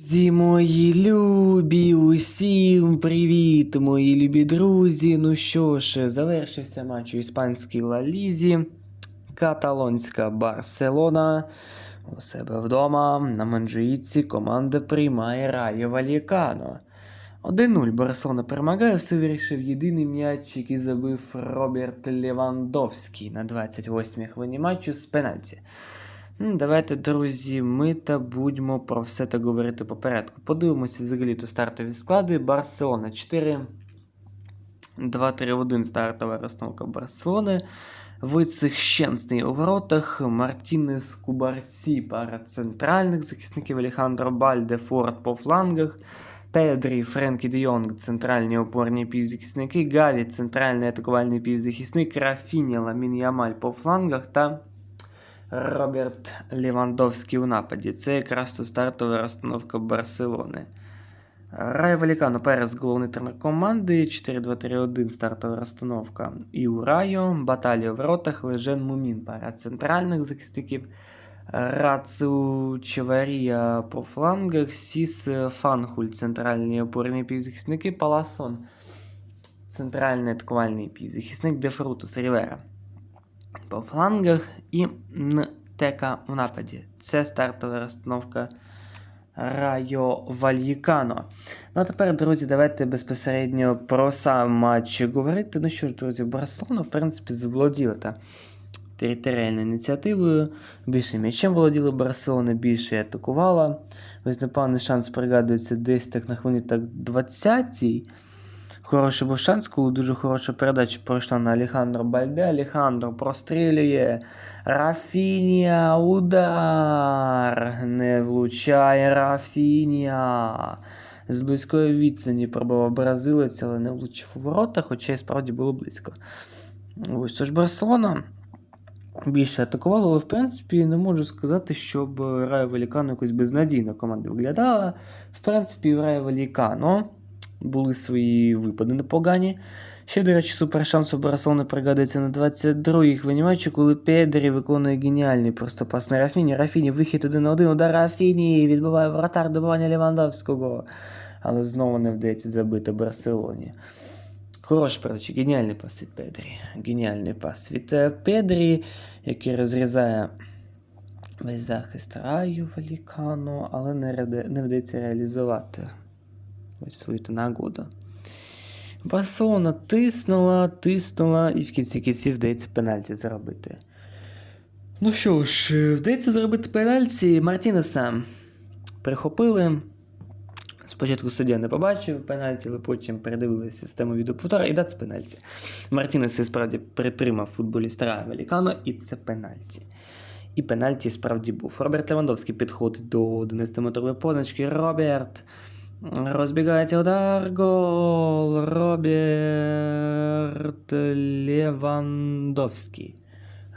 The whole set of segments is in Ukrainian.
Друзі мої любі, усім привіт, мої любі друзі. Ну що ж, завершився матч у іспанській Ла Лізі. Каталонська Барселона у себе вдома на Манджуїці команда приймає Райо Валікано. 1-0 Барселона перемагає, все вирішив єдиний м'яч, який забив Роберт Левандовський на 28-й хвилині матчу з пенальті. Давайте, друзі, ми та будемо про все так говорити по порядку. Подивимося взагалі то стартові склади. Барселона 4. 2-3-1 стартова розстановка Барселони. Вицих Щенсний у воротах, Мартінес Кубарці пара центральних захисників Алехандро Бальде, Форд по флангах, Педрі, Френкі Де Йонг, центральні опорні півзахисники, Гаві, центральний атакувальний півзахисник, Рафіні, Ламін Ямаль по флангах та Роберт Лівандовський у нападі. Це якраз то стартова розстановка Барселони. Рай Валікано Перес головний тренер команди, 4-2-3-1 стартова розстановка. І у Райо, Баталія в воротах, Лежен Мумін, пара центральних захисників. Рацу Чеварія по флангах, Сіс Фанхуль, центральні опорні півзахисники, Паласон, центральний атакувальний півзахисник, Дефрутус Рівера по флангах і Нтека у нападі. Це стартова розстановка Райо Вальїкано. Ну а тепер, друзі, давайте безпосередньо про сам матч говорити. Ну що ж, друзі, Барселона, в принципі, заволоділа та територіальною ініціативою. Більше м'ячем володіла Барселона, більше атакувала. Ось непевний шанс пригадується десь так на хвилині так 20-й. Хороший був шанс, коли дуже хороша передача пройшла на Алехандро Бальде. Алехандро прострілює. Рафінія, удар. Не влучає Рафінія. З близької відстані пробував бразилець, але не влучив у ворота, хоча і справді було близько. Ось тож Барселона більше атакувала, але в принципі не можу сказати, щоб Райо Валікано якось безнадійно команда виглядала. В принципі, у Райо Валікано були свої випади непогані. Ще, до речі, супер шанс у Барселони пригадується на 22-й хвилині матчу, коли Педрі виконує геніальний просто пас на Рафіні. Рафіні вихід один на один, удар Рафіні, відбиває вратар добивання Лівандовського. Але знову не вдається забити Барселоні. Хороший, коротше, геніальний пас від Педрі. Геніальний пас від е, Педрі, який розрізає весь захист раю Валікану, але не вдається реалізувати ось свою ту нагоду. Барселона тиснула, тиснула, і в кінці кінців вдається пенальті заробити. Ну що ж, вдається зробити пенальті Мартінеса. Прихопили. Спочатку суддя не побачив пенальті, але потім передивилися систему відеоповтора і дати пенальті. Мартінес справді притримав футболіста Рая Валікано, і це пенальті. І пенальті справді був. Роберт Левандовський підходить до 11-метрової позначки. Роберт. Розбігається удар. Гол. Роберт Левандовський.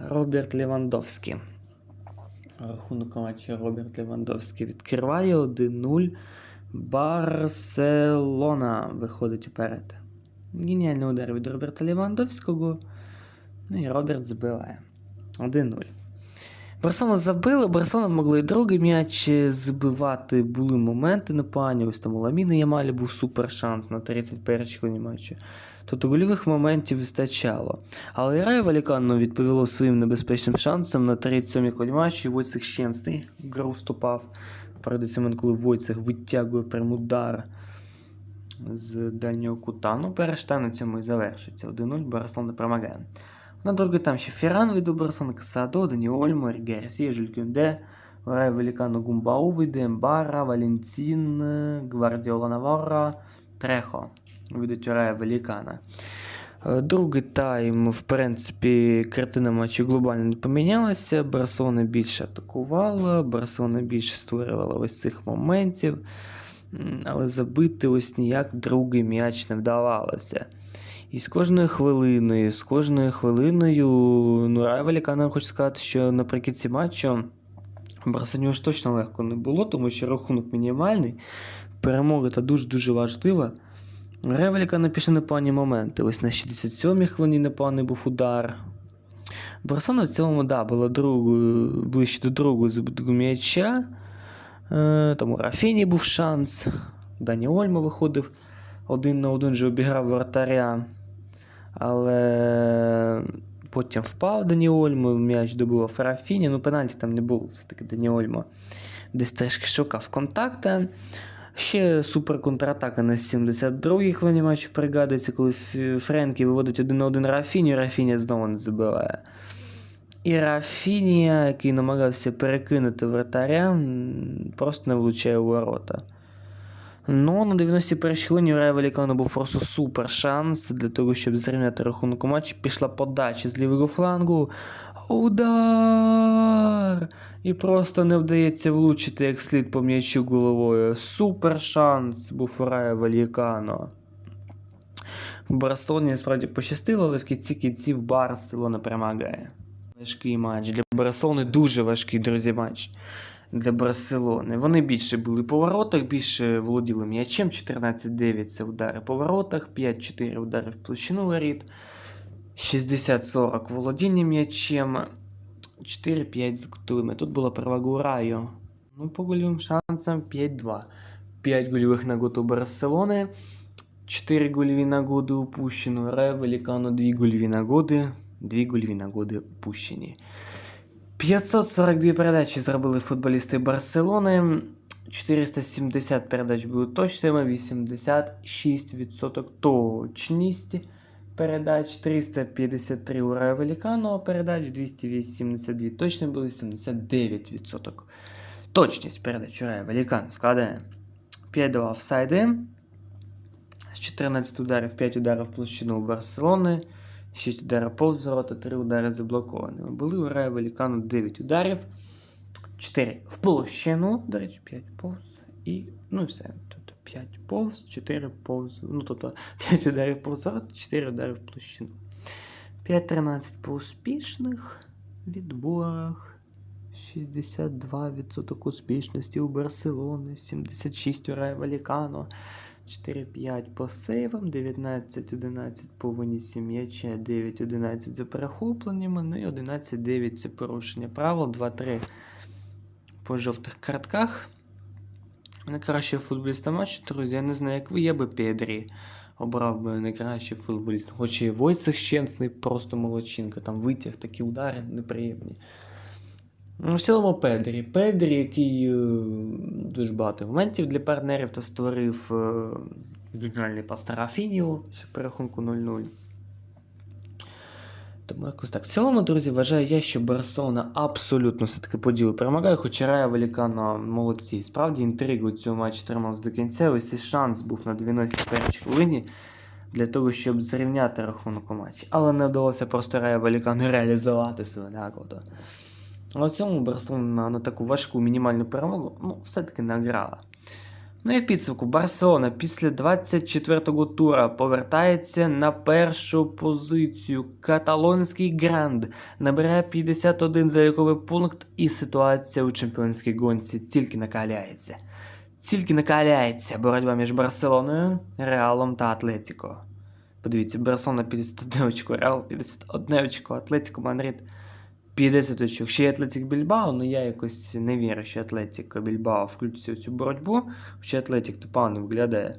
Роберт Левандовський. Рахунок матчу Роберт Левандовський відкриває 1-0. Барселона виходить вперед. Геніальний удар від Роберта Левандовського. Ну і Роберт забиває. 1-0. Барселона забила, Барселона могла і другий м'яч забивати. Були моменти непогані. Ось там у Ламіни Ямалі був супер шанс на 31 хвилині матчу. Тобто гольових моментів вистачало. Але і Райо відповіло своїм небезпечним шансом на 37-й хвилині матчу. Войцех Щенсний в гру вступав. Перед момент, коли Войцех витягує прям удар з дальнього кута. Ну, перший на цьому і завершиться. 1-0 Барселона перемагає. На другий там ще Ферран від Барселони, Касадо, Дані Ольмо, Гарсія, Жюль Кюнде, Рай Гумбау, Вийде Ембара, Валентін, Гвардіола Наварра, Трехо. Ведуть Рая Великана. Е, Другий тайм, в принципі, картина матчу глобально не помінялася. Барселона більше атакувала, Барселона більше створювала ось цих моментів. Але забити ось ніяк другий м'яч не вдавалося. І з кожною хвилиною, з кожною хвилиною, ну, Рай Валікано, хочу сказати, що наприкінці матчу Барселоні ж точно легко не було, тому що рахунок мінімальний. Перемога та дуже-дуже важлива. Рай Валікано пішли непогані моменти. Ось на 67-й хвилині непоганий був удар. Барселона в цілому, да, була другою, ближче до другого забитого м'яча. Е, Тому Рафіні був шанс. Дані Ольмо виходив один на один же обіграв вратаря. Але потім впав Дані Ольмо, м'яч добив Рафіні. Ну, пенальті там не було, все-таки Дані Ольмо десь трішки шукав контакти. Ще супер контратака на 72-й хвилині матчу пригадується, коли Френкі виводить один на один Рафінію, Рафіня знову не забиває. І Рафінія, який намагався перекинути вратаря, просто не влучає у ворота. Ну, на 91-й хвилині у Рая був просто супер шанс для того, щоб зрівняти рахунок у матчі. Пішла подача з лівого флангу. Удар! І просто не вдається влучити як слід по м'ячу головою. Супер шанс був у Рая Валікано. В Барселоні справді пощастило, але в кінці кінців Барселона перемагає. Важкий матч. Для Барселони дуже важкий, друзі, матч. Для Барселони. Вони більше були по воротах, більше володіли м'ячем. 14-9 це удари по воротах, 5-4 удари в площину воріт, 60-40 володіння м'ячем, 4-5 з кутовими. Тут була перевага у Райо. Ну, по гольовим шансам 5-2. 5 гольових нагод у Барселони. 4 гольові нагоди упущено. Райо Великану 2 гольові нагоди. 2 гольові нагоди упущені. 542 передачі зробили футболісти Барселони. 470 передач були точними, 86% точність передач, 353 у Райо Великану передач, 282 точні були, 79%. Точність передач у Райо Великану складає 5-2 офсайди. З 14 ударів 5 ударів площину у Барселони, 6 ударів повз ворота, 3 удари заблокованими. Були у Рая Велікану 9 ударів, 4 в площину, до речі, 5 повз і ну все. Тобто 5 повз, 4 повз, ну тобто 5 ударів повз ворота, 4 удари в площину. 5-13 по успішних відборах. 62% успішності у Барселони, 76 у Рая Валікано, 4-5 по сейвам, 19-11 по винісі м'яча, 9-11 за перехопленнями, ну і 11-9 це порушення правил, 2-3 по жовтих картках. Найкращий футболіста матчу, друзі, я не знаю, як ви, я би Педрі обрав би найкращий футболіст. Хоч і Войцех Щенсний, просто молодчинка, там витяг, такі удари неприємні. Ну, В цілому Педрі. Педрі, який е, дуже багато моментів для партнерів та створив е, ідеальний пас на Рафінію, ще по рахунку 0-0. Тому якось так. В цілому, друзі, вважаю я, що Барселона абсолютно все-таки по ділу перемагає, хоча Рая Велікано молодці. Справді інтригу цього матчу трималась до кінця. Ось і шанс був на 91 хвилині для того, щоб зрівняти рахунок у матчі. Але не вдалося просто Рая Велікану реалізувати свою нагоду. Але цьому Барселона на таку важку мінімальну перемогу ну, все-таки награла. Ну і в підсумку Барселона після 24-го тура повертається на першу позицію. Каталонський гранд набирає 51 заліковий пункт, і ситуація у чемпіонській гонці тільки накаляється. Тільки накаляється боротьба між Барселоною, Реалом та Атлетіко. Подивіться, Барселона 51 очко, Реал 51 очко, Атлетіко Мадрид 50 очок. Ще й Атлетік Більбао, але я якось не вірю, що Атлетік Більбао включиться в цю боротьбу, хоча Атлетік то погано виглядає.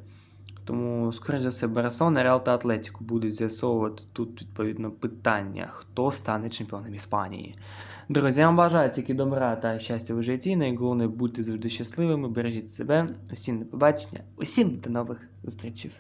Тому, скоріш за все, Барселона, Реал та Атлетіку будуть з'ясовувати тут, відповідно, питання, хто стане чемпіоном Іспанії. Друзі, вам бажаю тільки добра та щастя в житті. Найголовніше будьте завжди щасливими, бережіть себе. Усім до побачення, усім до нових зустрічей.